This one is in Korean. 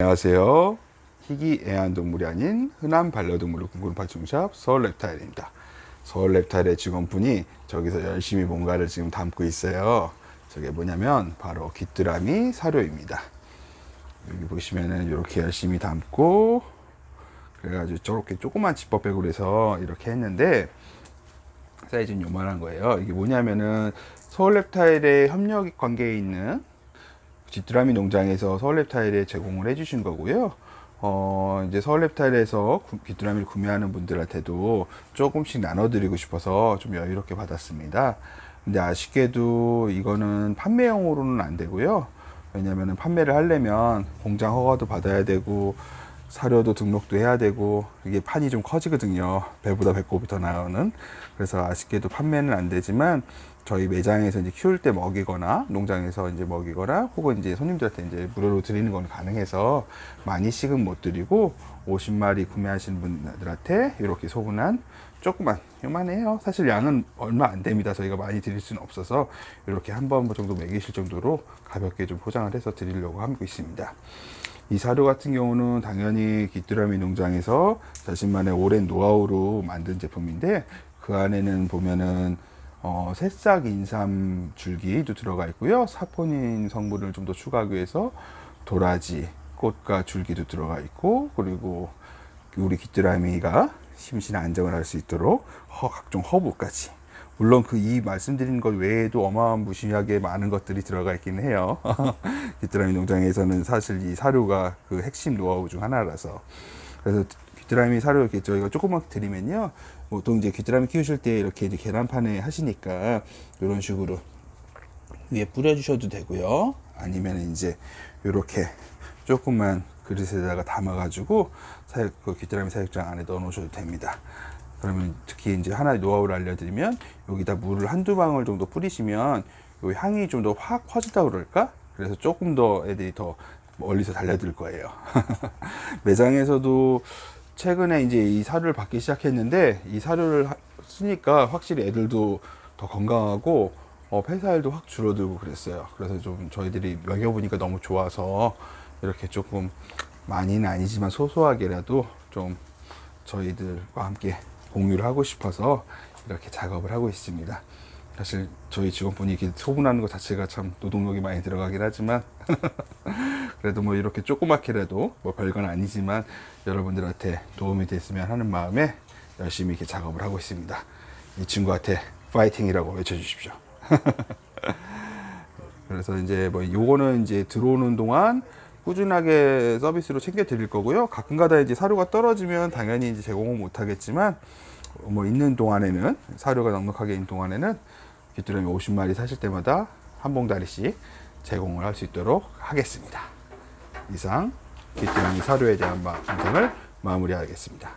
안녕하세요. 희귀 애완동물이 아닌 흔한 반려동물을 꿈꾸는 파충샵 서울 랩타일입니다. 서울 랩타일의 직원분이 저기서 열심히 뭔가를 지금 담고 있어요. 저게 뭐냐면 바로 귀뚜라미 사료입니다. 여기 보시면은 이렇게 열심히 담고 그래가지고 저렇게 조그만 지퍼백으로 해서 이렇게 했는데 사이즈는 요만한 거예요. 이게 뭐냐면은 서울 랩타일의 협력 관계에 있는 쥐뚜라미 농장에서 서울랩타일에 제공을 해주신 거고요. 어, 이제 서울랩타일에서 구- 귀뚜라미를 구매하는 분들한테도 조금씩 나눠드리고 싶어서 좀 여유롭게 받았습니다. 근데 아쉽게도 이거는 판매용으로는 안 되고요. 왜냐면은 판매를 하려면 공장 허가도 받아야 되고 사료도 등록도 해야 되고 이게 판이 좀 커지거든요. 배보다 배꼽이 더 나오는. 그래서 아쉽게도 판매는 안 되지만 저희 매장에서 이제 키울 때 먹이거나 농장에서 이제 먹이거나 혹은 이제 손님들한테 이제 무료로 드리는 건 가능해서 많이씩은 못 드리고 50마리 구매하신 분들한테 이렇게 소분한 조그만 요만해요. 사실 양은 얼마 안 됩니다. 저희가 많이 드릴 수는 없어서 이렇게 한 번 정도 먹이실 정도로 가볍게 좀 포장을 해서 드리려고 하고 있습니다. 이 사료 같은 경우는 당연히 귀뚜라미 농장에서 자신만의 오랜 노하우로 만든 제품인데 그 안에는 보면은 어, 새싹 인삼 줄기도 들어가 있고요. 사포닌 성분을 좀 더 추가하기 위해서 도라지, 꽃과 줄기도 들어가 있고 그리고 우리 귀뚜라미가 심신 안정을 할 수 있도록 허, 각종 허브까지 물론 그 이 말씀드린 것 외에도 어마무시하게 많은 것들이 들어가 있긴 해요. 귀뚜라미 농장에서는 사실 이 사료가 그 핵심 노하우 중 하나라서 그래서 귀뚜라미 사료 이렇게 저희가 조금만 드리면요. 보통 이제 귀뚜라미 키우실 때 이렇게 이제 계란판에 하시니까 이런 식으로 위에 뿌려주셔도 되고요. 아니면 이제 이렇게 조금만 그릇에다가 담아가지고 사육, 그 귀뚜라미 사육장 안에 넣어 놓으셔도 됩니다. 그러면 특히 이제 하나 노하우를 알려드리면 여기다 물을 한두 방울 정도 뿌리시면 요 향이 좀 더 확 퍼진다 그럴까? 그래서 조금 더 애들이 더 멀리서 달려들 거예요. 매장에서도 최근에 이제 이 사료를 받기 시작했는데 이 사료를 하- 쓰니까 확실히 애들도 더 건강하고 어, 폐사율도 확 줄어들고 그랬어요. 그래서 좀 저희들이 먹여보니까 너무 좋아서 이렇게 조금 많이는 아니지만 소소하게라도 좀 저희들과 함께 공유를 하고 싶어서 이렇게 작업을 하고 있습니다. 사실 저희 직원분이 이렇게 소분하는 것 자체가 참 노동력이 많이 들어가긴 하지만 그래도 뭐 이렇게 조그맣게라도 뭐 별건 아니지만 여러분들한테 도움이 됐으면 하는 마음에 열심히 이렇게 작업을 하고 있습니다. 이 친구한테 파이팅이라고 외쳐주십시오. 그래서 이제 뭐 요거는 이제 들어오는 동안 꾸준하게 서비스로 챙겨 드릴 거고요. 가끔가다 이제 사료가 떨어지면 당연히 이제 제공은 못 하겠지만 뭐 있는 동안에는 사료가 넉넉하게 있는 동안에는 귀뚜라미 50마리 사실 때마다 한 봉다리씩 제공을 할 수 있도록 하겠습니다. 이상 귀뚜라미 사료에 대한 마- 방송을 마무리하겠습니다.